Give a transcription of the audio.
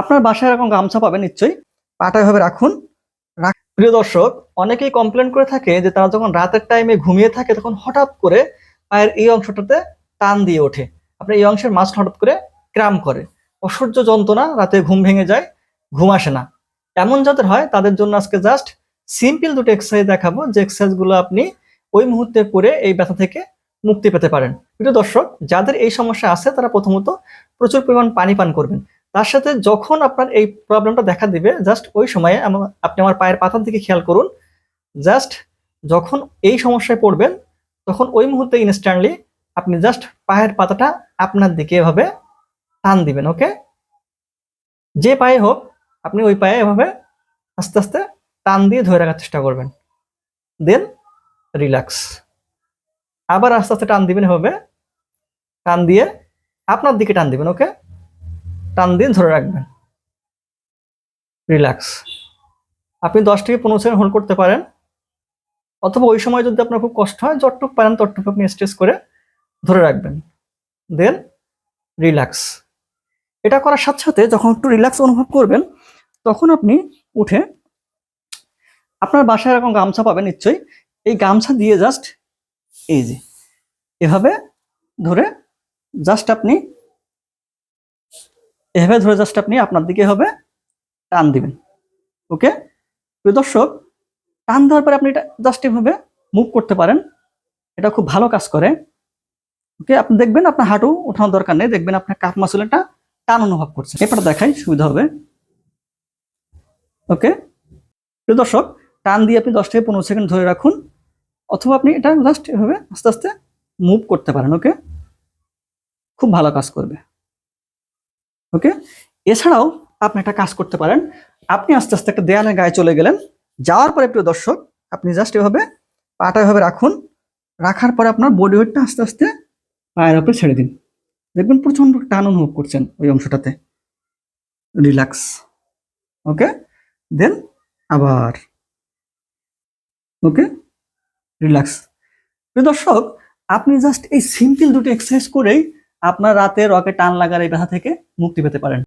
আপনার বাসায় এরকম গামছা পাবেন নিশ্চয়ই। পাটা এভাবে রাখুন। রাখ- প্রিয় দর্শক, অনেকেই কমপ্লেন করে থাকে যে তারা যখন রাতের টাইমে ঘুমিয়ে থাকে, তখন হঠাৎ করে পায়ের এই অংশটাতে টান দিয়ে ওঠে। আপনার এই অংশের মাছ হঠাৎ করে ক্রাম করে। অসহ্য যন্ত্রণা, রাতে ঘুম ভেঙে যায়, ঘুম আসে না। এমন যাদের হয়, তাদের জন্য আজকে জাস্ট সিম্পল দুটো এক্সারসাইজ দেখাবো, যে এক্সারসাইজগুলো আপনি ওই মুহূর্তে করে এই ব্যথা থেকে মুক্তি পেতে পারেন। প্রিয় দর্শক, যাদের এই সমস্যা আছে, তারা প্রথমত প্রচুর পরিমাণ পানি পান করবেন। তার সাথে যখন আপনার এই প্রবলেমটা দেখা দিবে জাস্ট ওই সময়ে আপনি আমার পায়ের পাতার দিকে খেয়াল করুন। জাস্ট যখন এই সমস্যায় পড়বেন, তখন ওই মুহূর্তে ইনস্ট্যান্টলি আপনি জাস্ট পায়ের পাতাটা আপনার দিকে এভাবে টান দিবেন ওকে যে পায়ে হোক, আপনি ওই পায়ে এভাবে আস্তে আস্তে টান দিয়ে ধরে রাখার চেষ্টা করবেন। দেন রিল্যাক্স আবার আস্তে আস্তে টান দিবেন এভাবে, টান দিয়ে আপনার দিকে টান দিবেন ওকে টান দিয়ে ধরে রাখবেন। রিল্যাক্স। আপনি দশ থেকে পনেরো সেকেন্ড হোল্ড করতে পারেন। অথবা ওই সময় যদি আপনার খুব কষ্ট হয়, যতটুকু পারেন ততটুকু আপনি স্ট্রেস করে ধরে রাখবেন। Then relax. এটা করার সাথে সাথে যখন একটু রিল্যাক্স অনুভব করবেন, তখন আপনি উঠে আপনার বাসায় এরকম গামছা পাবেন নিশ্চয়ই। এই গামছা দিয়ে জাস্ট এই যে, এভাবে ধরে জাস্ট আপনি এভাবে ধরে জাস্ট আপনি আপনার দিকে হবে টান দিবেন ওকে প্রিয় দর্শক, টান দেওয়ার পরে আপনি এটা জাস্ট এভাবে মুভ করতে পারেন, এটা খুব ভালো কাজ করে ওকে আপনি দেখবেন আপনার হাঁটু ওঠানোর দরকার নেই, দেখবেন আপনার কাপ মাসুলটা টান অনুভব করছে। এরপর দেখাই, সুবিধা হবে ওকে প্রিয় দর্শক, টান দিয়ে আপনি দশ থেকে পনেরো সেকেন্ড ধরে রাখুন, অথবা আপনি এটা জাস্ট এভাবে আস্তে আস্তে মুভ করতে পারেন ওকে খুব ভালো কাজ করবে। ওকে? এছাড়াও আপনি একটা কাজ করতে পারেন। আপনি আস্তে আস্তে একটা দেয়ালের গায়ে চলে গেলেন। যাওয়ার পরে প্রিয় দর্শক, আপনি জাস্ট এভাবে পাটা এভাবে রাখুন। রাখার পরে আপনার বডি ওয়েটটা আস্তে আস্তে পায়ের উপরে ছেড়ে দিন। দেখবেন প্রচণ্ড টান অনুভব করছেন ওই অংশটাতে। রিল্যাক্স ওকে? দেন আবার, ওকে? রিল্যাক্স দর্শক, আপনি জাস্ট এই সিম্পল দুটো এক্সারসাইজ করেই আপনার রাতে রকে টান লাগার এই ব্যথা থেকে মুক্তি পেতে পারেন।